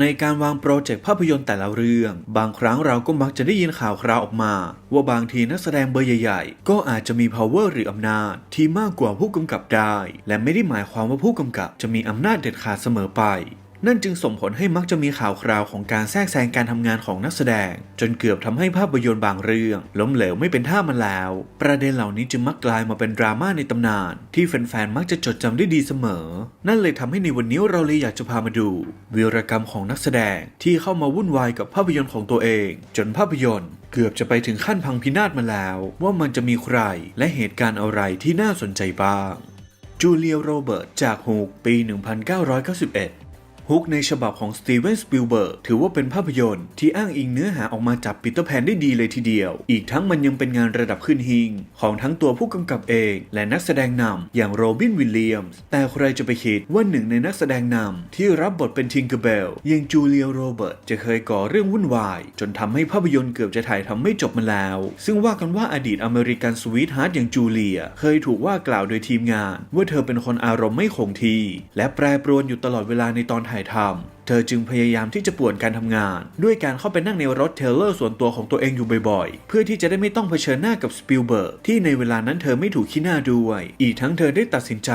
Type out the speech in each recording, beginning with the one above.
ในการวางโปรเจกต์ภาพยนตร์แต่ละเรื่อง บางครั้งเราก็มักจะได้ยินข่าวคราวออกมา ว่าบางทีนักแสดงเบอร์ใหญ่ๆ ก็อาจจะมี power หรืออำนาจ ที่มากกว่าผู้กำกับได้ และไม่ได้หมายความว่าผู้กำกับจะมีอำนาจเด็ดขาดเสมอไป นั่นจึงส่งผลให้มักจะมีข่าวคราวของการแทรกแซงการทำงานของนักแสดง จนเกือบทำให้ภาพยนตร์บางเรื่อง ล้มเหลวไม่เป็นท่ามันแล้ว ประเด็นเหล่านี้จึงมักกลายมาเป็นดราม่าในตำนาน ที่แฟนๆมักจะจดจำได้ดีเสมอ นั่นเลยทำให้ในวันนี้เราเลยอยากจะพามาดู วีรกรรมของนักแสดงที่เข้ามาวุ่นวายกับภาพยนตร์ของตัวเอง จนภาพยนตร์เกือบจะไปถึงขั้นพังพินาศมาแล้ว ว่ามันจะมีใครและเหตุการณ์อะไรที่น่าสนใจบ้างจูเลียโรเบิร์ตจากฮูกปี 1991 ฮุกในฉบับของสตีเวนสปิลเบิร์กถือว่าเป็นภาพยนตร์ที่อ้างอิงเนื้อหาออกมาจากปีเตอร์แพนได้ดีเลยทีเดียว อีกทั้งมันยังเป็นงานระดับขึ้นหิงของทั้งตัวผู้กำกับเอง และนักแสดงนำอย่างโรบินวิลเลียมส์แต่ใครจะไปคิดว่าหนึ่งในนักแสดงนำที่รับบทเป็นทิงเกอร์เบลอย่างจูเลียโรเบิร์ตจะเคยก่อเรื่องวุ่นวาย จนทำให้ภาพยนตร์เกือบจะถ่ายทำไม่จบมาแล้ว ซึ่งว่ากันว่าอดีตอเมริกันสวีทฮาร์ดอย่างจูเลีย เคยถูกว่ากล่าวโดยทีมงาน ว่าเธอเป็นคนอารมณ์ไม่คงที่และแปรปรวนอยู่ตลอดเวลาในตอนถ่ายทำเธอจึงพยายามที่จะป่วนการทำงาน ด้วยการเข้าไปนั่งในรถเทลเลอร์ส่วนตัวของตัวเองอยู่บ่อยๆ เพื่อที่จะได้ไม่ต้องเผชิญหน้ากับสปิลเบิร์กที่ในเวลานั้นเธอไม่ถูกขี้หน้าด้วย อีกทั้งเธอได้ตัดสินใจ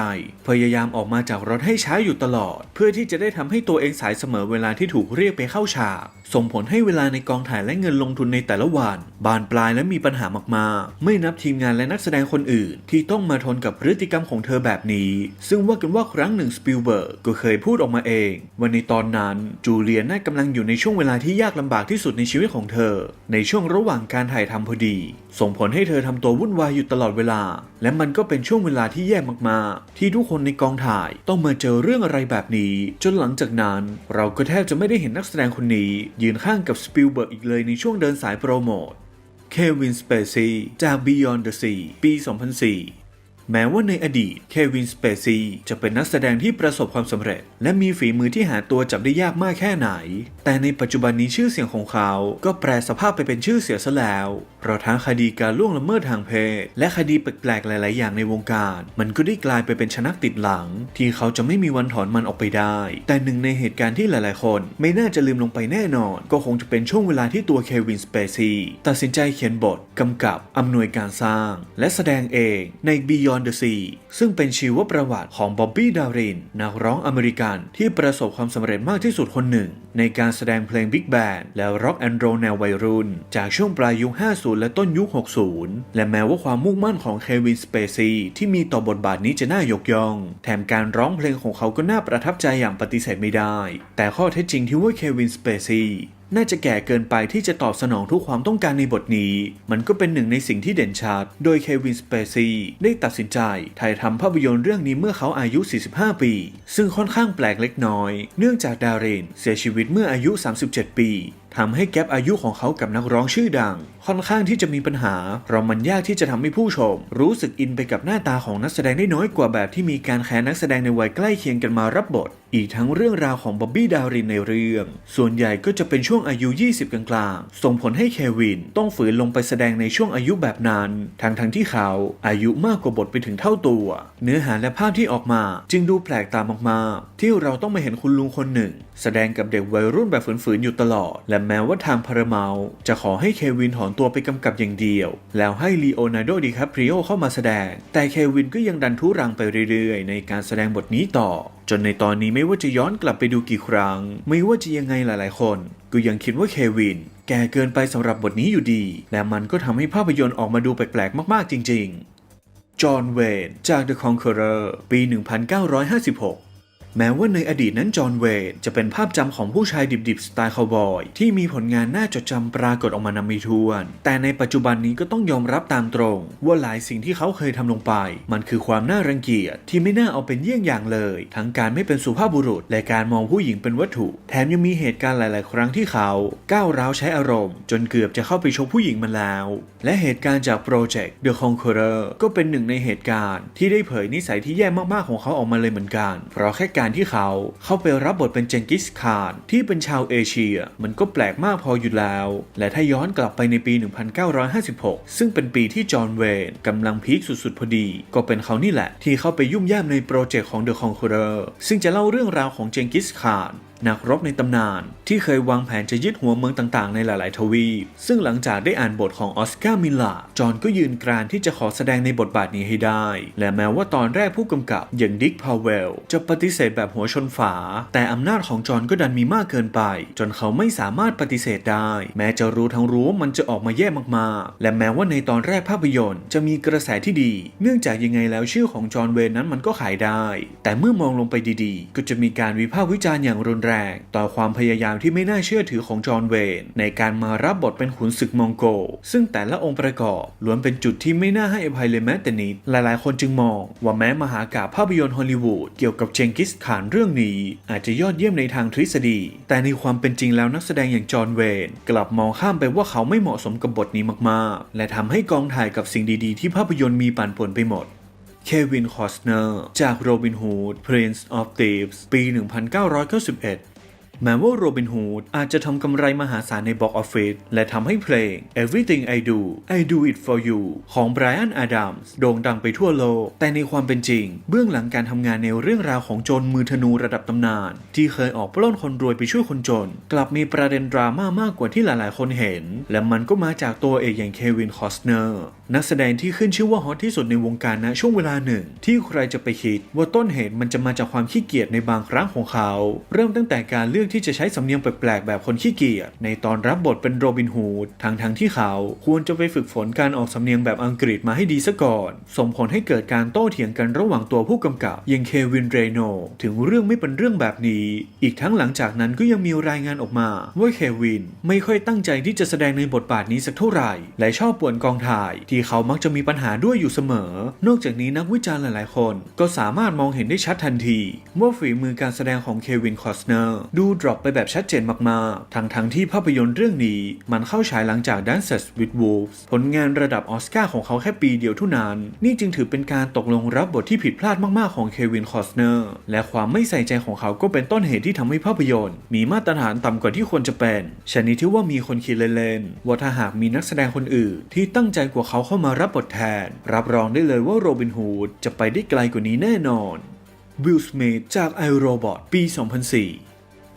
พยายามออกมาจากรถให้ช้าอยู่ตลอด เพื่อที่จะได้ทำให้ตัวเองสายเสมอเวลาที่ถูกเรียกไปเข้าฉาก ส่งผลให้เวลาในกองถ่ายและเงินลงทุนในแต่ละวัน บานปลายและมีปัญหามากๆ ไม่นับทีมงานและนักแสดงคนอื่น ที่ต้องมาทนกับพฤติกรรมของเธอแบบนี้ ซึ่งว่ากันว่าครั้งหนึ่งสปิลเบิร์กก็เคยพูดออกมาเองว่าในตอนนั้นจูเลียน่ากำลังอยู่ในช่วงเวลาที่ยากลำบากที่สุดในชีวิตของเธอ ในช่วงระหว่างการถ่ายทำพอดี ส่งผลให้เธอทำตัววุ่นวายอยู่ตลอดเวลา และมันก็เป็นช่วงเวลาที่แย่มากๆ ที่ทุกคนในกองถ่ายต้องมาเจอเรื่องอะไรแบบนี้ จนหลังจากนั้น เราก็แทบจะไม่ได้เห็นนักแสดงคนนี้ ยืนข้างกับสปิลเบิร์กอีกเลยในช่วงเดินสายโปรโมทเควินสเปซีจาก Beyond the Sea ปี 2004 แม้ว่าในอดีตเควินสเปซีจะเป็นนักแสดงที่ประสบความสำเร็จ และมีฝีมือที่หาตัวจับได้ยากมากแค่ไหน แต่ในปัจจุบันนี้ชื่อเสียงของเขา ก็แปรสภาพไปเป็นชื่อเสียซะแล้วเพราะทั้งคดีการล่วงละเมิดทางเพศ และคดีแปลกๆหลาย ๆ อย่างในวงการ มันก็ได้กลายไปเป็นชนักติดหลัง ที่เขาจะไม่มีวันถอนมันออกไปได้ แต่หนึ่งในเหตุการณ์ที่หลาย ๆ คนไม่น่าจะลืมลงไปแน่นอน ก็คงจะเป็นช่วงเวลาที่ตัวเควินสเปซีตัดสินใจเขียนบทกำกับอำนวยการสร้าง และแสดงเองใน Beyond the Sea ซึ่งเป็นชีวประวัติของบ๊อบบี้ดารินนักร้องอเมริกันที่ประสบความสำเร็จมากที่สุดคนหนึ่ง ในการแสดงเพลงบิ๊กแบนด์และร็อกแอนด์โรแนววัยรุ่น จากช่วงปลายยุค 50 และต้นยุค 60 และแม้ว่าความมุ่งมั่นของเควินสเปซีที่มีต่อบทบาทนี้จะน่ายกย่อง แถมการร้องเพลงของเขาก็น่าประทับใจอย่างปฏิเสธไม่ได้ แต่ข้อเท็จจริงที่ว่าเควินสเปซี น่าจะแก่เกินไปที่จะตอบสนองทุกความต้องการในบทนี้ มันก็เป็นหนึ่งในสิ่งที่เด่นชัด โดยเควินสเปซีได้ตัดสินใจถ่ายทำภาพยนตร์เรื่องนี้เมื่อเขาอายุ 45 ปี ซึ่งค่อนข้างแปลกเล็กน้อย เนื่องจากดารินเสียชีวิตเมื่ออายุ 37 ปี ทำให้แกลบอายุของเขากับนักร้องชื่อดัง ค่อนข้างที่จะมีปัญหา เพราะมันยากที่จะทำให้ผู้ชม รู้สึกอินไปกับหน้าตาของนักแสดงได้น้อยกว่าแบบที่มีการแคสนักแสดงในวัยใกล้เคียงกันมารับบท อีกทั้งเรื่องราวของบ๊อบบี้ดารินในเรื่อง ส่วนใหญ่ก็จะเป็นช่วงอายุ 20 กลางๆ ส่งผลให้เควินต้องฝืนลงไปแสดงในช่วงอายุแบบนั้นทั้งทั้งๆที่เขาอายุมากกว่าบทไปถึงเท่าตัว เนื้อหาและภาพที่ออกมา จึงดูแปลกตามากๆที่เราต้องมาเห็นคุณลุงคนหนึ่ง แสดงกับเด็กวัยรุ่นแบบฝืนๆอยู่ตลอดและแม้ว่าทางพาราเมาจะขอให้เควินถอนตัวไปกำกับอย่างเดียว แล้วให้ลีโอนาร์โดดิคาปริโอเข้ามาแสดง แต่เควินก็ยังดันทุรังไปเรื่อยๆ ในการแสดงบทนี้ต่อ จนในตอนนี้ไม่ว่าจะย้อนกลับไปดูกี่ครั้ง ไม่ว่าจะยังไงหลายๆ คน ก็ยังคิดว่าเควิน แก่เกินไปสำหรับบทนี้อยู่ดี และมันก็ทำให้ภาพยนตร์ออกมาดูแปลกๆมากๆจริง ๆ จอห์นเวนจาก The Conqueror ปี 1956 แม้ว่าในอดีตนั้นจอห์นเวย์จะเป็นภาพจำของผู้ชายดิบๆ สไตล์คาวบอย ที่มีผลงานน่าจดจำปรากฏออกมานำมีทวน แต่ในปัจจุบันนี้ก็ต้องยอมรับตามตรง ว่าหลายสิ่งที่เขาเคยทำลงไป มันคือความน่ารังเกียจที่ไม่น่าเอาเป็นเยี่ยงอย่างเลย ทั้งการไม่เป็นสุภาพบุรุษ และการมองผู้หญิงเป็นวัตถุ แถมยังมีเหตุการณ์หลาย ๆ ครั้งที่เขาก้าวร้าวใช้อารมณ์ จนเกือบจะเข้าไปชกผู้หญิงมาแล้ว และเหตุการณ์จากโปรเจกต์ The Conqueror ก็เป็นหนึ่งในเหตุการณ์ ที่ได้เผยนิสัยที่แย่มาก ๆ ของเขาออกมาเลยเหมือนกัน เพราะแค่การที่เขาเข้าไปรับบทเป็นเจงกิสคานที่เป็นชาวเอเชีย มันก็แปลกมากพออยู่แล้ว และถ้าย้อนกลับไปในปี 1956 ซึ่งเป็นปีที่จอห์นเวนกำลังพีคสุดๆพอดี ก็เป็นเขานี่แหละที่เข้าไปยุ่มย่ามในโปรเจกต์ของเดอะคองคูเรอร์ซึ่งจะเล่าเรื่องราวของเจงกิสคาน นักรบในตำนาน ที่เคยวางแผนจะยึดหัวเมืองต่างๆ ในหลาย ๆ ทวีป ซึ่งหลังจากได้อ่านบทของออสการ์มิลลาจอห์นก็ยืนกรานที่จะขอแสดงในบทบาทนี้ให้ได้ และแม้ว่าตอนแรกผู้กำกับอย่างดิกพาวเวล จะปฏิเสธแบบหัวชนฝา แต่อำนาจของจอห์นก็ดันมีมากเกินไป จนเขาไม่สามารถปฏิเสธได้ แม้จะรู้ทั้งรู้ว่ามันจะออกมาแย่มาก ๆ และแม้ว่าในตอนแรกภาพยนตร์จะมีกระแสที่ดี เนื่องจากยังไงแล้วชื่อของจอห์นเวนนั้นมันก็ขายได้ แต่เมื่อมองลงไปดี ๆ ก็จะมีการวิพากษ์วิจารณ์อย่างรุนแรงต่อความพยายามที่ไม่น่าเชื่อถือของจอห์นเวนในการมารับบทเป็นขุนศึกมองโก ซึ่งแต่ละองค์ประกอบล้วนเป็นจุดที่ไม่น่าให้อภัยเลยแม้แต่นิด หลายๆ คนจึงมอง ว่าแม้มหากาภาพยนตร์ฮอลลีวูดเกี่ยวกับเจงกิสข่านเรื่องนี้ อาจจะยอดเยี่ยมในทางทฤษฎี แต่ในความเป็นจริงแล้วนักแสดงอย่างจอห์นเวนกลับมองข้ามไปว่าเขาไม่เหมาะสมกับบทนี้มากๆ และทำให้กองถ่ายกับสิ่งดีๆ ที่ภาพยนตร์มีปั่นป่วนไปหมด เควินคอสเนอร์ จากโรบินฮูด Prince of Thieves ปี 1991 แม้ว่าโรบินฮูดอาจจะทำกำไรมหาศาลในบ็อกออฟฟิศและทำให้เพลง Everything I Do I Do It For You ของไบรอันอาดัมส์โด่งดังไปทั่วโลก แต่ในความเป็นจริง เบื้องหลังการทำงานในเรื่องราวของโจรมือธนูระดับตำนาน ที่เคยออกปล้นคนรวยไปช่วยคนจน กลับมีประเด็นดราม่ามากกว่าที่หลายๆ คนเห็น และมันก็มาจากตัวเอกอย่างเควินคอสเนอร์นักแสดงที่ขึ้นชื่อว่าฮอตที่สุดในวงการณช่วงเวลาหนึ่ง ที่ใครจะไปคิดว่าต้นเหตุมันจะมาจากความขี้เกียจในบางครั้งของเขา เริ่มตั้งแต่การเลือกที่จะใช้สำเนียงแปลกๆแบบคนขี้เกียจในตอนรับบทเป็นโรบินฮูดทั้งทั้งๆที่เขาควรจะไปฝึกฝนการออกสำเนียงแบบอังกฤษมาให้ดีซะก่อน ส่งผลให้เกิดการโต้เถียงกันระหว่างตัวผู้กำกับย่างเควินเรโนถึงเรื่องไม่เป็นเรื่องแบบนี้ อีกทั้งหลังจากนั้นก็ยังมีรายงานออกมา ว่าเควินไม่ค่อยตั้งใจที่จะแสดงในบทบาทนี้สักเท่าไหร่ และชอบป่วนกองถ่าย ที่เขามักจะมีปัญหาด้วยอยู่เสมอ นอกจากนี้นักวิจารณ์หลายๆ คน ก็สามารถมองเห็นได้ชัดทันที ว่าฝีมือการแสดงของเควินคอสเนอร์ดูดรอปไปแบบชัดเจนมากๆ ทั้งทั้งๆที่ภาพยนตร์เรื่องนี้มันเข้าฉายหลังจาก Dances with Wolves ผลงานระดับออสการ์ของเขาแค่ปีเดียวเท่านั้น นี่จึงถือเป็นการตกลงรับบทที่ผิดพลาดมากๆของเควินคอสเนอร์ และความไม่ใส่ใจของเขาก็เป็นต้นเหตุที่ทำให้ภาพยนตร์ มีมาตรฐานต่ำกว่าที่ควรจะเป็นชนิดที่ว่ามีคนคิดเล่นๆ ว่าถ้าหากมีนักแสดงคนอื่น ที่ตั้งใจกว่าเขาเข้ามารับบทแทน รับรองได้เลยว่าโรบินฮูดจะไปได้ไกลกว่านี้แน่นอนวิลสมิธจากไอโรบอทปี 2004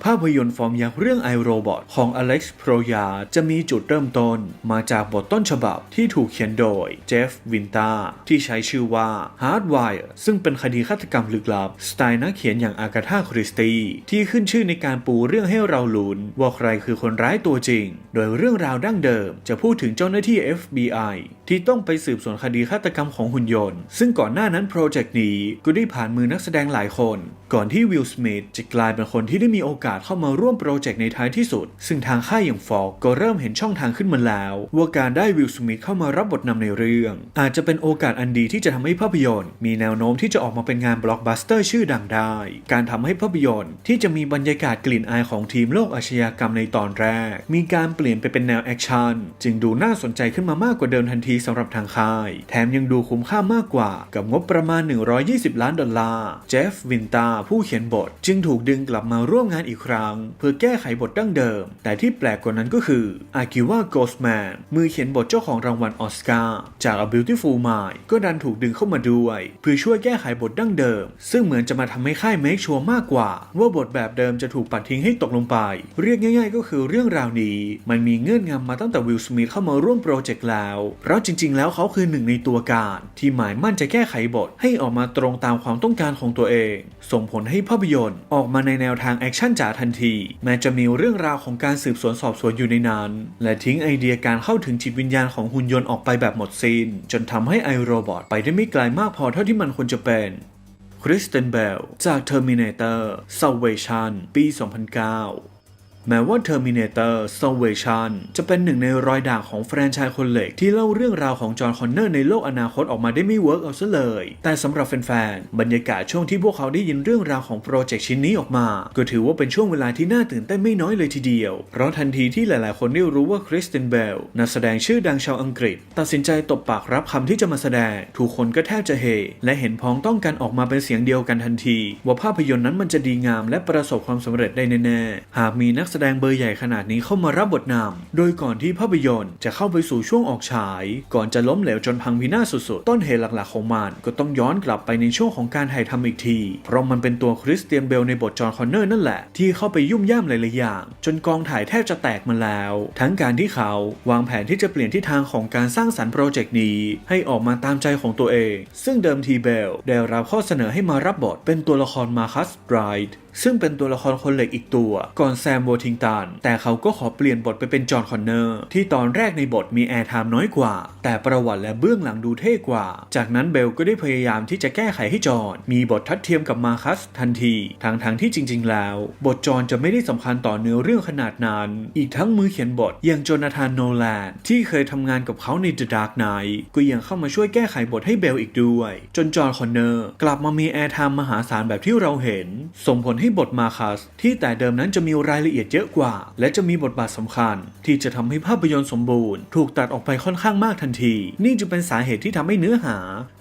ภาพยนตร์ฟอร์มยักษ์เรื่อง I Robot ของอเล็กซ์โพรยาจะมีจุดเริ่มต้นมาจากบทต้นฉบับที่ถูกเขียนโดยเจฟวินตาที่ใช้ชื่อว่า Hardwire ซึ่งเป็นคดีฆาตกรรมลึกลับ สไตล์นักเขียนอย่างอากาธาคริสตีที่ขึ้นชื่อในการปูเรื่องให้เราลุ้นว่าใครคือคนร้ายตัวจริง โดยเรื่องราวดั้งเดิม จะพูดถึงเจ้าหน้าที่ FBI ที่ต้องไปสืบสวนคดีฆาตกรรมของหุ่นยนต์ ซึ่งก่อนหน้านั้นโปรเจกต์นี้ก็ได้ผ่านมือนักแสดงหลายคน ก่อนที่วิลสมิธจะกลายเป็นคนที่ได้มีโอกาสเข้ามาร่วมโปรเจกต์ในท้ายที่สุด ซึ่งทางค่ายอย่างฟอกก็เริ่มเห็นช่องทางขึ้นมาแล้ว ว่าการได้วิลสมิธเข้ามารับบทนำในเรื่อง อาจจะเป็นโอกาสอันดีที่จะทำให้ภาพยนตร์ มีแนวโน้มที่จะออกมาเป็นงานบล็อกบัสเตอร์ชื่อดังได้ การทำให้ภาพยนตร์ที่จะมีบรรยากาศกลิ่นอายของทีมโลกอาชญากรรมในตอนแรก มีการเปลี่ยนไปเป็นแนวแอคชั่นจึงดูน่าสนใจขึ้นมามากกว่าเดิมทันทีสำหรับทางค่าย แถมยังดูคุ้มค่ามากกว่ากับงบประมาณ 120 ล้านดอลลาร์เจฟวินตาผู้เขียนบทจึงถูกดึงกลับมาร่วมงานอีกครั้ง เพื่อแก้ไขบทดั้งเดิม แต่ที่แปลกกว่านั้นก็คืออากิวะโกสแมนมือเขียนบทเจ้าของรางวัลออสการ์จาก A Beautiful Mind ก็ดันถูกดึงเข้ามาด้วย เพื่อช่วยแก้ไขบทดั้งเดิม ซึ่งเหมือนจะมาทำให้ค่ายเมคชัวร์มากกว่า ว่าบทแบบเดิมจะถูกปัดทิ้งให้ตกลงไป เรียกง่าย ๆ ก็คือเรื่องราวนี้ มันมีเงื่อนงำมาตั้งแต่วิลสมิธเข้ามาร่วมโปรเจกต์แล้วเพราะจริง ๆ แล้วเขาคือหนึ่งในตัวการ ที่หมายมั่นจะแก้ไขบทให้ออกมาตรงตามความต้องการของตัวเองส่งผลให้ภาพยนตร์ ออกมาในแนวทางแอคชั่นจ๋าทันที แม้จะมีเรื่องราวของการสืบสวนสอบสวนอยู่ในนั้น และทิ้งไอเดียการเข้าถึงจิตวิญญาณของหุ่นยนต์ออกไปแบบหมดสิ้น จนทำให้ไอโรบอทไปได้ไม่ไกลมากพอเท่าที่มันควรจะเป็นคริสเตนเบลจาก Terminator Salvation ปี 2009 แม้ว่า Terminator Salvation จะเป็นหนึ่งในรอยด่างของแฟรนไชส์คนเหล็ก ที่เล่าเรื่องราวของจอห์นคอนเนอร์ในโลกอนาคตออกมาได้ไม่เวิร์กเอาซะเลย แต่สำหรับแฟนๆ บรรยากาศช่วงที่พวกเขาได้ยินเรื่องราวของโปรเจกต์ชิ้นนี้ออกมา ก็ถือว่าเป็นช่วงเวลาที่น่าตื่นเต้นไม่น้อยเลยทีเดียว เพราะทันทีที่หลายๆ คนได้รู้ว่าคริสตินเบลนักแสดงชื่อดังชาวอังกฤษ ตัดสินใจตบปากรับคำที่จะมาแสดง ทุกคนก็แทบจะเฮและเห็นพ้องต้องกันออกมาเป็นเสียงเดียวกันทันที ว่าภาพยนตร์นั้นมันจะดีงามและประสบความสำเร็จได้แน่ๆหากมีนักแสดงเบอร์ใหญ่ขนาดนี้เข้ามารับบทนำโดยก่อนที่ภาพยนตร์จะเข้าไปสู่ช่วงออกฉาย ก่อนจะล้มเหลวจนพังพินาศสุดๆ ต้นเหตุหลักๆของมันก็ต้องย้อนกลับไปในช่วงของการถ่ายทำอีกที เพราะมันเป็นตัวคริสเตียนเบลในบทจอห์นคอนเนอร์นั่นแหละ ที่เข้าไปยุ่มย่ามหลายๆอย่าง จนกองถ่ายแทบจะแตกมาแล้ว ทั้งการที่เขาวางแผนที่จะเปลี่ยนทิศทางของการสร้างสรรค์โปรเจกต์นี้ ให้ออกมาตามใจของตัวเอง ซึ่งเดิมทีเบลได้รับข้อเสนอให้มารับบทเป็นตัวละครมาคัสไรท์ซึ่งเป็นตัวละครคนเหล็กอีกตัว ก่อนแซมโวทิงตันแต่เขาก็ขอเปลี่ยนบทไปเป็นจอห์นคอนเนอร์ ที่ตอนแรกในบทมีแอร์ไทม์น้อยกว่า แต่ประวัติและเบื้องหลังดูเท่กว่า จากนั้นเบลก็ได้พยายามที่จะแก้ไขให้จอห์นมีบททัดเทียมกับมาคัสทันทีทางทางๆที่จริง ๆ แล้ว บทจอห์นจะไม่ได้สำคัญต่อเนื้อเรื่องขนาดนั้น อีกทั้งมือเขียนบทอย่างโจนาธานโนแลนที่เคยทำงานกับเขาใน The Dark Knight ก็ยังเข้ามาช่วยแก้ไขบทให้เบลอีกด้วย จนจอห์นคอนเนอร์กลับมามีแอร์ไทม์มหาศาลแบบที่เราเห็นส่งผลให้บทมาคัสที่แต่เดิมนั้นจะมีรายละเอียดเยอะกว่า และจะมีบทบาทสำคัญ ที่จะทำให้ภาพยนตร์สมบูรณ์ ถูกตัดออกไปค่อนข้างมากทันที นี่จึงเป็นสาเหตุที่ทำให้เนื้อหา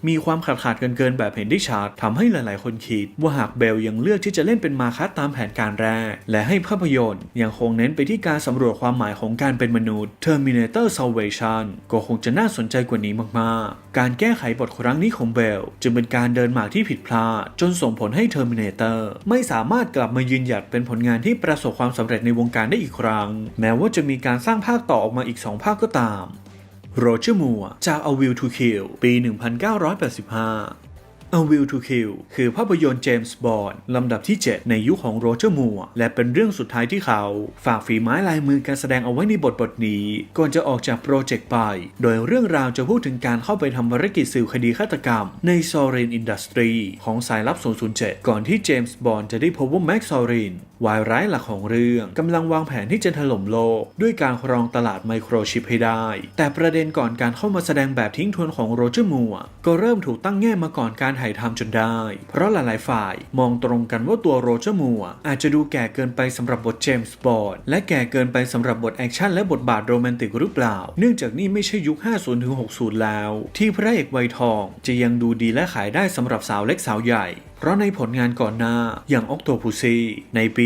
มีความขาดขาดเกินเกินแบบเห็นได้ชัดทำให้หลาย ๆ คนคิด ว่าหากเบลยังเลือกที่จะเล่นเป็นมาคัสตามแผนการแรก และให้ภาพยนตร์ยังคงเน้นไปที่การสำรวจความหมายของการเป็นมนุษย์ Terminator Salvation ก็คงจะน่าสนใจกว่านี้มาก ๆ การแก้ไขบทครั้งนี้ของเบลจึงเป็นการเดินหมากที่ผิดพลาด จนส่งผลให้ Terminator ไม่สามารถกลับมายืนหยัดเป็นผลงานที่ประสบความสำเร็จในวงการได้อีกครั้ง แม้ว่าจะมีการสร้างภาคต่อออกมาอีก 2 ภาคก็ตามโรเจอร์มัวจาก A View to Kill ปี 1985 A Will to Kill คือภาพยนตร์เจมส์บอนด์ลำดับที่ 7 ในยุคของโรเจอร์มัวและเป็นเรื่องสุดท้ายที่เขา ฝากฝีไม้ลายมือการแสดงเอาไว้ในบทบทนี้ ก่อนจะออกจากโปรเจกต์ไป โดยเรื่องราวจะพูดถึงการเข้าไปทำภารกิจสืบคดีฆาตกรรม ในซอรินอินดัสทรีของสายลับ 007 ก่อนที่เจมส์บอนด์จะได้พบว่าแม็กซอริน วายร้ายหลักของเรื่องกำลังวางแผนที่จะถล่มโลก ด้วยการครองตลาดไมโครชิปให้ได้ แต่ประเด็นก่อนการเข้ามาแสดงแบบทิ้งทวนของโรเจอร์มัวก็เริ่มถูกตั้งแง่มาก่อนการถ่ายทำจนได้ เพราะหลายๆฝ่ายมองตรงกันว่าตัวโรเจอร์มัวอาจจะดูแก่เกินไปสำหรับบทเจมส์บอนด์และแก่เกินไปสำหรับบทแอคชั่นและบทบาทโรแมนติกหรือเปล่า เนื่องจากนี่ไม่ใช่ยุค 50-60 แล้ว ที่พระเอกวัยทองจะยังดูดีและขายได้สำหรับสาวเล็กสาวใหญ่ เพราะในผลงานก่อนหน้าอย่างออกโตพูซีในปี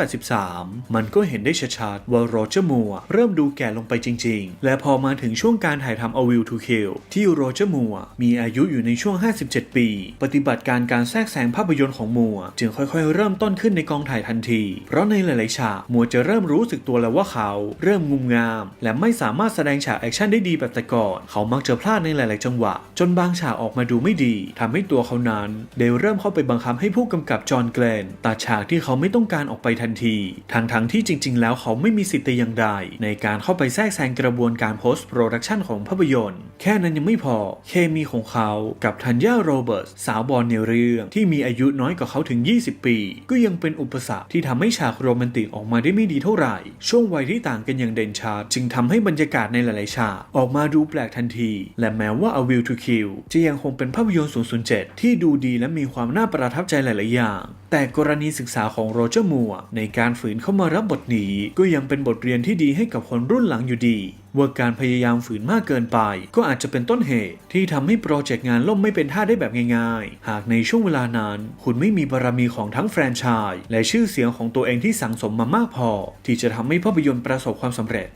1983 มันก็เห็นได้ชัดๆว่าโรเจอร์มัวเริ่มดูแก่ลงไปจริง ๆ และพอมาถึงช่วงการถ่ายทำ A View to Kill ที่โรเจอร์มัวมีอายุอยู่ในช่วง 57 ปี ปฏิบัติการการแทรกแซงภาพยนตร์ของมัว จึงค่อยๆ เริ่มต้นขึ้นในกองถ่ายทันที เพราะในหลายๆฉากมัวจะเริ่มรู้สึกตัวแล้วว่าเขาเริ่มงุมงาม และไม่สามารถแสดงฉากแอคชั่นได้ดีแบบแต่ก่อน เขามักจะพลาดในหลาย ๆ จังหวะ จนบางฉากออกมาดูไม่ดีทำให้ตัวเขานั้นได้เริ่มเข้าไปบังคับให้ผู้กำกับจอห์นเกลนตัดฉากที่เขาไม่ต้องการออกไปทันทีทั้งๆที่จริง ๆ แล้วเขาไม่มีสิทธิ์แต่อย่างใดในการเข้าไปแทรกแซงกระบวนการ post production ของภาพยนตร์ แค่นั้นยังไม่พอ เคมีของเขากับทันยาโรเบิร์ตสาวบอลในเรื่องที่มีอายุน้อยกว่าเขาถึง 20 ปี ก็ยังเป็นอุปสรรคที่ทำให้ฉากโรแมนติกออกมาได้ไม่ดีเท่าไหร่ ช่วงวัยที่ต่างกันอย่างเด่นชัดจึงทำให้บรรยากาศในหลายๆฉากออกมาดูแปลกทันที และแม้ว่า A View to Kill จะยังคงเป็นภาพยนตร์ 007 ที่ดูดีและมีความน่าประทับใจหลาย ๆ อย่าง แต่กรณีศึกษาของโรเจอร์มัวในการฝืนเข้ามารับบทนี้ ก็ยังเป็นบทเรียนที่ดีให้กับคนรุ่นหลังอยู่ดี ว่าการพยายามฝืนมากเกินไป ก็อาจจะเป็นต้นเหตุ ที่ทำให้โปรเจกต์งานล่มไม่เป็นท่าได้แบบง่าย ๆ หากในช่วงเวลานั้น คุณไม่มีบารมีของทั้งแฟรนไชส์และชื่อเสียงของตัวเองที่สั่งสมมามากพอ ที่จะทำให้ภาพยนตร์ประสบความสำเร็จ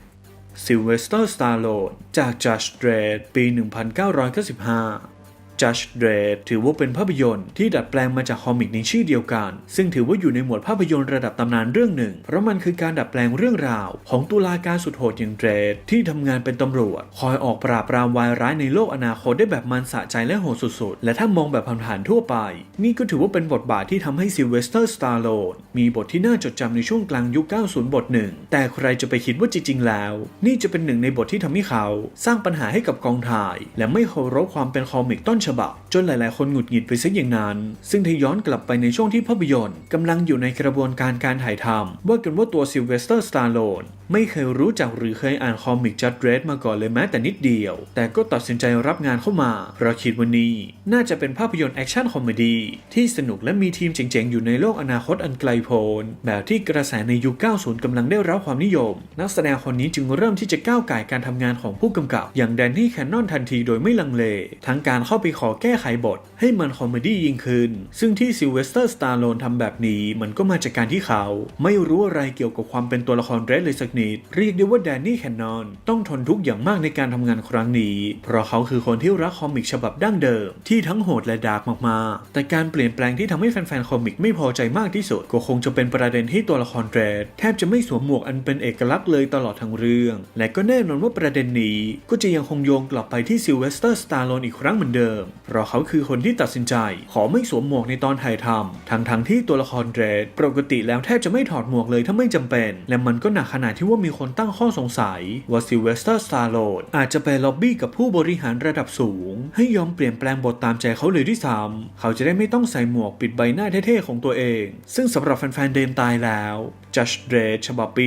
ซิลเวสเตอร์ สตาร์โลนจากจัสเดรดปี 1995 Judge Dredd ถือว่าเป็นภาพยนตร์ที่ดัดแปลงมาจากคอมิกในชื่อเดียวกัน ซึ่งถือว่าอยู่ในหมวดภาพยนตร์ระดับตำนานเรื่องหนึ่ง เพราะมันคือการดัดแปลงเรื่องราว ของตุลาการสุดโหดอย่างเดรดที่ทำงานเป็นตำรวจ คอยออกปราบปรามวายร้ายในโลกอนาคตได้แบบมันสะใจและโหดสุดๆ และถ้ามองแบบผ่านๆทั่วไป นี่ก็ถือว่าเป็นบทบาทที่ทำให้ซิลเวสเตอร์สตาร์โลนมีบทที่น่าจดจำในช่วงกลางยุค 90 บทหนึ่งแต่ใครจะไปคิดว่าจริงๆ แล้ว นี่จะเป็นหนึ่งในบทที่ทำให้เขา สร้างปัญหาให้กับกองถ่าย และไม่เคารพความเป็นคอมิกต้นฉบับ จนหลาย ๆ คนหงุดหงิดไปซะอย่างนั้น ซึ่งถ้าย้อนกลับไปในช่วงที่ภาพยนตร์กำลังอยู่ในกระบวนการการถ่ายทำว่ากันว่าตัวซิลเวสเตอร์สตาร์โลนไม่เคยรู้จักหรือเคยอ่านคอมิกจัดเรดมาก่อนเลยแม้แต่นิดเดียว แต่ก็ตัดสินใจรับงานเข้ามาเพราะคิดว่านี่น่าจะเป็นภาพยนตร์แอคชั่นคอมเมดี้ที่สนุกและมีทีมเจ๋ง ๆ อยู่ในโลกอนาคตอันไกลโพ้นแบบที่กระแสในยุค 90 กำลังได้รับความนิยม นักแสดงคนนี้จึงเริ่มที่จะก้าวไก่การทำงานของผู้กำกับ อย่างแดนนี่แคนนอนทันทีโดยไม่ลังเล ทั้งการเข้าไปขอแก้ไขบทให้มันคอมเมดี้ยิ่งขึ้น ซึ่งที่ซิลเวสเตอร์สตาร์โลนทำแบบนี้มันก็มาจากการที่เขา ไม่รู้อะไรเกี่ยวกับความเป็นตัวละครเรดเลยสักนิด เรียกได้ว่าแดนนี่แคนนอนต้องทนทุกข์อย่างมากในการทำงานครั้งนี้ เพราะเขาคือคนที่รักคอมิกฉบับดั้งเดิม ที่ทั้งโหดและดาร์กมากๆ แต่การเปลี่ยนแปลงที่ทำให้แฟนๆคอมิกไม่พอใจมากที่สุดก็คงจะเป็นประเด็นที่ตัวละครเรดแทบจะไม่สวมหมวกอันเป็นเอกลักษณ์เลยตลอดทั้งเรื่อง และก็แน่นอนว่าประเด็นนี้ก็จะยังคงโยงกลับไปที่ซิลเวสเตอร์สตาร์โลนอีกครั้งเหมือนเดิมเพราะเขาคือคนที่ตัดสินใจ ขอไม่สวมหมวกในตอนถ่ายทำทั้งทั้งๆที่ตัวละครเรดปกติแล้วแทบจะไม่ถอดหมวกเลยถ้าไม่จำเป็น และมันก็หนักขนาดที่ว่ามีคนตั้งข้อสงสัย ว่าซิลเวสเตอร์สตาร์โลนอาจจะไปล็อบบี้กับผู้บริหารระดับสูง ให้ยอมเปลี่ยนแปลงบทตามใจเขาเลยด้วยซ้ำเขาจะได้ไม่ต้องใส่หมวกปิดใบหน้าเท่ๆของตัวเอง ซึ่งสำหรับแฟนๆเดนตายแล้ว จัชเดรฉบับปี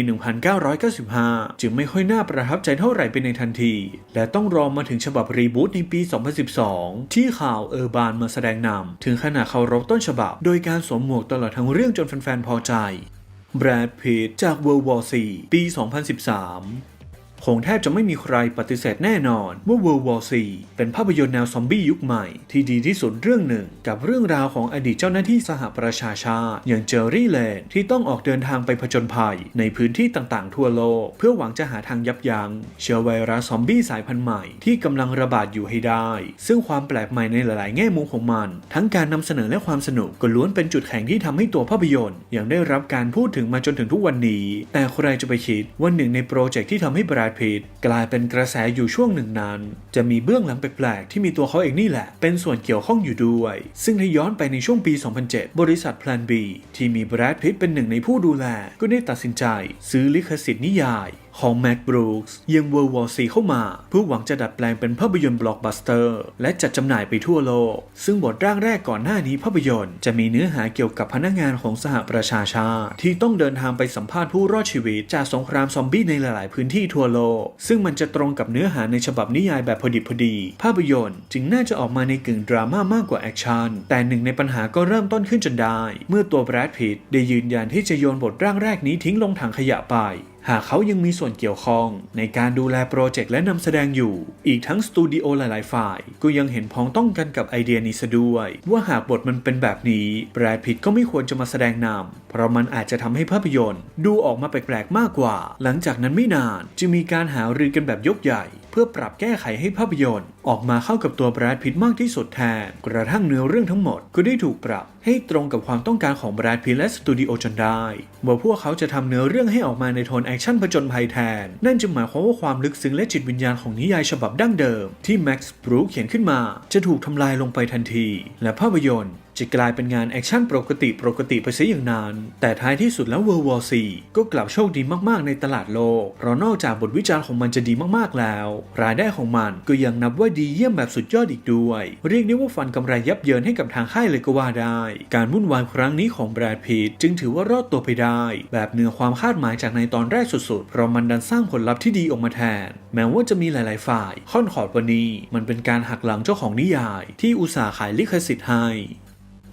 1995 จึงไม่ค่อยน่าประทับใจเท่าไหร่เป็นในทันที และต้องรอมาถึงฉบับรีบูตในปี 2012 ที่ข่าวเออร์บานมาแสดงนำถึงขนาดเคารพต้นฉบับ โดยการสวมหมวกตลอดทั้งเรื่องจนแฟนๆพอใจแบรดพีตจาก World War 4 ปี 2013 คงแทบจะไม่มีใครปฏิเสธแน่นอนว่า World War C เป็นภาพยนตร์แนวซอมบี้ยุคใหม่ ที่ดีที่สุดเรื่องหนึ่ง กับเรื่องราวของอดีตเจ้าหน้าที่สหประชาชาติอย่างเจอรี่แลนด์ที่ต้องออกเดินทางไปผจญภัย ในพื้นที่ต่างๆ ทั่วโลก เพื่อหวังจะหาทางยับยั้งเชื้อไวรัสซอมบี้สายพันธุ์ใหม่ที่กำลังระบาดอยู่ให้ได้ ซึ่งความแปลกใหม่ในหลาย ๆ แง่มุมของมัน ทั้งการนำเสนอและความสนุกก็ล้วนเป็นจุดแข็งที่ทำให้ตัวภาพยนตร์ยังได้รับการพูดถึงมาจนถึงทุกวันนี้ แต่ใครจะไปคิดว่าหนึ่งในโปรเจกต์ที่ทำให้บราายผิด กลายเป็นกระแสอยู่ช่วงหนึ่งนั้นจะมีเบื้องหลังแปลกๆที่มีตัวเขาเองนี่แหละ เป็นส่วนเกี่ยวข้องอยู่ด้วย ซึ่งถ้าย้อนไปในช่วงปี 2007 บริษัท Plan B ที่มีแบรดพิตเป็นหนึ่งในผู้ดูแล ก็ได้ตัดสินใจ ซื้อลิขสิทธิ์นิยาย ของ Mac Brooks ยัง World War C เข้ามาเพื่อหวังจะดัดแปลงเป็นภาพยนตร์บล็อกบัสเตอร์ และจัดจำหน่ายไปทั่วโลก ซึ่งบทร่างแรกก่อนหน้านี้ภาพยนตร์จะมีเนื้อหาเกี่ยวกับพนักงานของสหประชาชาติที่ต้องเดินทางไปสัมภาษณ์ผู้รอดชีวิต จากสงครามซอมบี้ในหลาย ๆ พื้นที่ทั่วโลก ซึ่งมันจะตรงกับเนื้อหาในฉบับนิยายแบบพอดิบพอดี ภาพยนตร์จึงน่าจะออกมาในกึ่งดราม่ามากกว่าแอคชั่นแต่หนึ่งในปัญหาก็เริ่มต้นขึ้นจนได้ เมื่อตัวแบรดพิตต์ได้ยืนยันที่จะโยนบทร่างแรกนี้ทิ้งลงถังขยะไป หากเขายังมีส่วนเกี่ยวข้องในการดูแลโปรเจกต์และนำแสดงอยู่ อีกทั้งสตูดิโอหลาย ๆ ฝ่าย ก็ยังเห็นพ้องต้องกันกับไอเดียนี้ซะด้วย ว่าหากบทมันเป็นแบบนี้แบรดพิตก็ไม่ควรจะมาแสดงนำเพราะมันอาจจะทำให้ภาพยนตร์ ดูออกมาแปลก ๆ มากกว่า หลังจากนั้นไม่นาน จึงมีการหารือกันแบบยกใหญ่เพื่อปรับแก้ไขให้ภาพยนตร์ ออกมาเข้ากับตัวแบรดพิตมากที่สุดแทน กระทั่งเนื้อเรื่องทั้งหมดก็ได้ถูกปรับ ให้ตรงกับความต้องการของแบรดพิตและสตูดิโอจนได้ว่าพวกเขาจะทำเนื้อเรื่องให้ออกมาในโทนแอคชั่นผจญภัยแทน นั่นจึงหมายความว่าความลึกซึ้งและจิตวิญญาณของนิยายฉบับดั้งเดิม ที่แม็กซ์บรูเขียนขึ้นมา จะถูกทำลายลงไปทันที และภาพยนตร์ จะกลายเป็นงานแอคชั่นปกติปกติไปซะอย่างนั้นแต่ท้ายที่สุดแล้ว World War C ก็กลับโชคดีมากๆในตลาดโลก เพราะนอกจากบทวิจารณ์ของมันจะดีมากๆแล้ว รายได้ของมันก็ยังนับว่าดีเยี่ยมแบบสุดยอดอีกด้วย เรียกได้ว่าฟันกำไรยับเยินให้กับทางค่ายเลยก็ว่าได้ การวุ่นวายครั้งนี้ของแบรดพีตจึงถือว่ารอดตัวไปได้ แบบเหนือความคาดหมายจากในตอนแรกสุดๆ เพราะมันดันสร้างผลลัพธ์ที่ดีออกมาแทน แม้ว่าจะมีหลายๆ ฝ่าย ค่อนขอดวันนี้ มันเป็นการหักหลังเจ้าของนิยาย ที่อุตส่าห์ขายลิขสิทธิ์ให้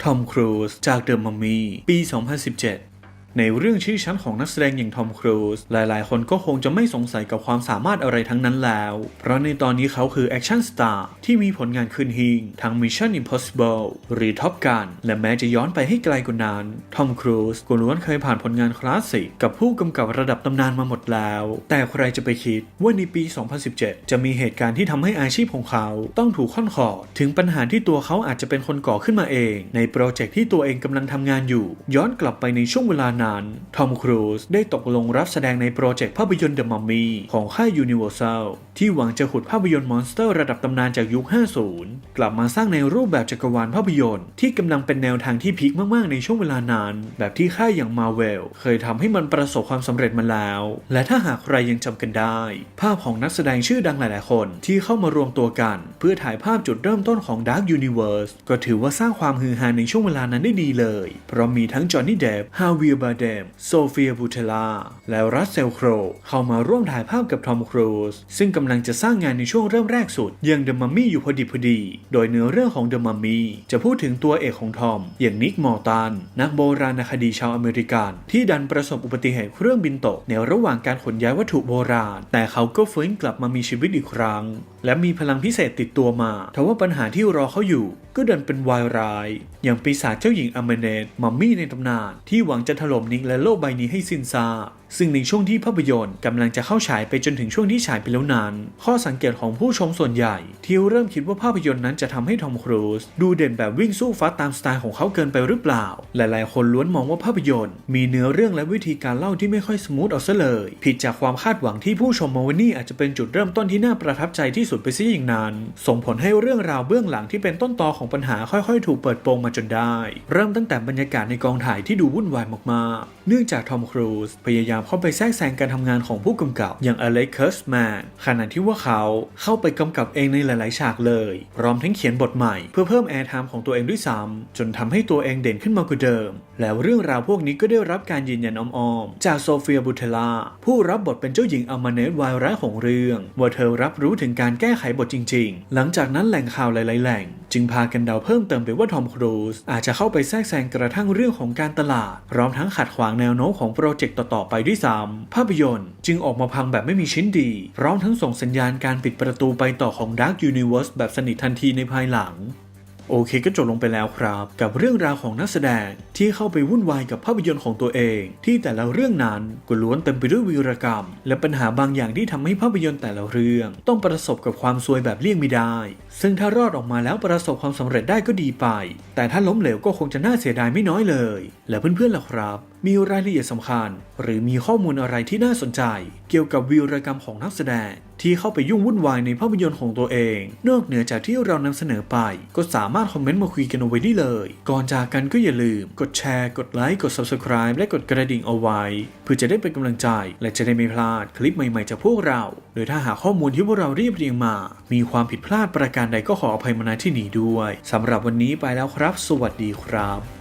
ทอมครูซจากเดอะมัมมี่ปี 2017 ในเรื่องชื่อชั้นของนักแสดงอย่างทอมครูซหลายๆ คนก็คงจะไม่สงสัยกับความสามารถอะไรทั้งนั้นแล้ว เพราะในตอนนี้เขาคือแอคชั่นสตาร์ที่มีผลงานขึ้นหิงทั้ง Mission Impossible หรือ Top Gun และแม้จะย้อนไปให้ไกลกว่านั้นทอมครูซก็ล้วนเคยผ่านผลงานคลาสสิกกับผู้กำกับระดับตำนานมาหมดแล้ว แต่ใครจะไปคิดว่าในปี 2017 จะมีเหตุการณ์ที่ทำให้อาชีพของเขาต้องถูกค่อนขอดถึงปัญหาที่ตัวเขาอาจจะเป็นคนก่อขึ้นมาเอง ในโปรเจกต์ที่ตัวเองกำลังทำงานอยู่ ย้อนกลับไปในช่วงเวลานั้นทอมครูซได้ตกลงรับแสดงในโปรเจกต์ภาพยนตร์ The Mummy ของค่าย Universal ที่หวังจะขุดภาพยนตร์มอนสเตอร์ระดับตำนานจากยุค 50 กลับมาสร้างในรูปแบบจักรวาลภาพยนตร์ ที่กำลังเป็นแนวทางที่พีคมาก ๆ ในช่วงเวลานั้นแบบที่ค่ายอย่าง Marvel เคยทำให้มันประสบความสำเร็จมาแล้ว และถ้าหากใครยังจำกันได้ ภาพของนักแสดงชื่อดังหลาย ๆ คนที่เข้ามารวมตัวกัน เพื่อถ่ายภาพจุดเริ่มต้นของ Dark Universe ก็ถือว่าสร้างความฮือฮาในช่วงเวลานั้นได้ดีเลย เพราะมีทั้งจอห์นนี่เดฟฮาวิลบาเดม โซเฟียบูเทลา และรัสเซลโครเข้ามาร่วมถ่ายภาพกับทอมครูซซึ่งกำลังจะสร้างงานในช่วงเริ่มแรกสุดยังเดอะมัมมี่อยู่พอดีพอดี โดยเนื้อเรื่องของเดอะมัมมี่จะพูดถึงตัวเอกของทอม อย่างนิกมอร์ตัน นักโบราณคดีชาวอเมริกัน ที่ดันประสบอุบัติเหตุเครื่องบินตกในระหว่างการขนย้ายวัตถุโบราณ แต่เขาก็ฟื้นกลับมามีชีวิตอีกครั้ง และมีพลังพิเศษติดตัวมาทว่าปัญหาที่รอเขาอยู่ก็ดันเป็นวายร้าย อย่างปีศาจเจ้าหญิงอเมเนตมัมมี่ในตำนานที่หวังจะถล่มนิกและโลกใบนี้ให้สิ้นซากซึ่งในช่วงที่ภาพยนตร์กำลังจะเข้าฉายไปจนถึงช่วงที่ฉายไปแล้วนั้น ข้อสังเกตของผู้ชมส่วนใหญ่ ที่เริ่มคิดว่าภาพยนตร์นั้นจะทำให้ทอมครูซดูเด่นแบบวิ่งสู้ฟัดตามสไตล์ของเขาเกินไปหรือเปล่า หลายๆ คนล้วนมองว่าภาพยนตร์ มีเนื้อเรื่องและวิธีการเล่าที่ไม่ค่อยสมูทเอาซะเลย ผิดจากความคาดหวังที่ผู้ชมมองว่านี่อาจจะเป็นจุดเริ่มต้นที่น่าประทับใจที่สุดไปซะอย่างนั้น ส่งผลให้เรื่องราวเบื้องหลังที่เป็นต้นตอของปัญหาค่อย ๆ ถูกเปิดโปงมาจนได้ เริ่มตั้งแต่บรรยากาศในกองถ่ายที่ดูวุ่นวายมากๆ เนื่องจากทอมครูซพยายามเข้าไปแทรกแซงการทำงานของผู้กำกับอย่างอเล็กเคิร์สแมนขณะที่ว่าเขาเข้าไปกำกับเองในหลาย ๆ ฉากเลย พร้อมทั้งเขียนบทใหม่เพื่อเพิ่มแอร์ไทม์ของตัวเองด้วยซ้ำจนทำให้ตัวเองเด่นขึ้นมากว่าเดิม แล้วเรื่องราวพวกนี้ก็ได้รับการยืนยันอ้อม ๆ จากโซเฟียบูเทล่าผู้รับบทเป็นเจ้าหญิงอมาเนตวายร้ายของเรื่อง ว่าเธอรับรู้ถึงการแก้ไขบทจริง ๆ หลังจากนั้นแหล่งข่าวหลาย ๆ แหล่ง จึงพากันเดาเพิ่มเติมไปว่าทอมครูซอาจจะเข้าไปแทรกแซงกระทั่งเรื่องของการตลาดพร้อมทั้งขัดขวางแนวโน้มของโปรเจกต์ต่อ ๆ ไปด้วยซ้ำภาพยนตร์ จึงออกมาพังแบบไม่มีชิ้นดี พร้อมทั้งส่งสัญญาณการปิดประตูไปต่อของ Dark Universe แบบสนิททันทีในภายหลัง โอเคก็จบลงไปแล้วครับ กับเรื่องราวของนักแสดงที่เข้าไปวุ่นวายกับภาพยนตร์ของตัวเอง ที่แต่ละเรื่องนั้นก็ล้วนเต็มไปด้วยวีรกรรม และปัญหาบางอย่างที่ทำให้ภาพยนตร์แต่ละเรื่อง ต้องประสบกับความซวยแบบเลี่ยงไม่ได้ ซึ่งถ้ารอดออกมาแล้วประสบความสำเร็จได้ก็ดีไป แต่ถ้าล้มเหลวก็คงจะน่าเสียดายไม่น้อยเลย และเพื่อนๆล่ะครับมีรายละเอียดสำคัญ หรือมีข้อมูลอะไรที่น่าสนใจ เกี่ยวกับวีรกรรมของนักแสดง ที่เข้าไปยุ่งวุ่นวายในภาพยนตร์ของตัวเอง นอกเหนือจากที่เรานำเสนอไป ก็สามารถคอมเมนต์มาคุยกันเอาไว้ได้เลย ก่อนจากกันก็อย่าลืม กดแชร์ กดไลค์ กด subscribe และกดกระดิ่งเอาไว้ เพื่อจะได้เป็นกำลังใจ และจะได้ไม่พลาดคลิปใหม่ๆจากพวกเรา โดยถ้าหากข้อมูลที่พวกเราเรียบเรียงมา มีความผิดพลาดประการใดก็ขออภัยมาณที่นี้ด้วยสำหรับวันนี้ไปแล้วครับ สวัสดีครับ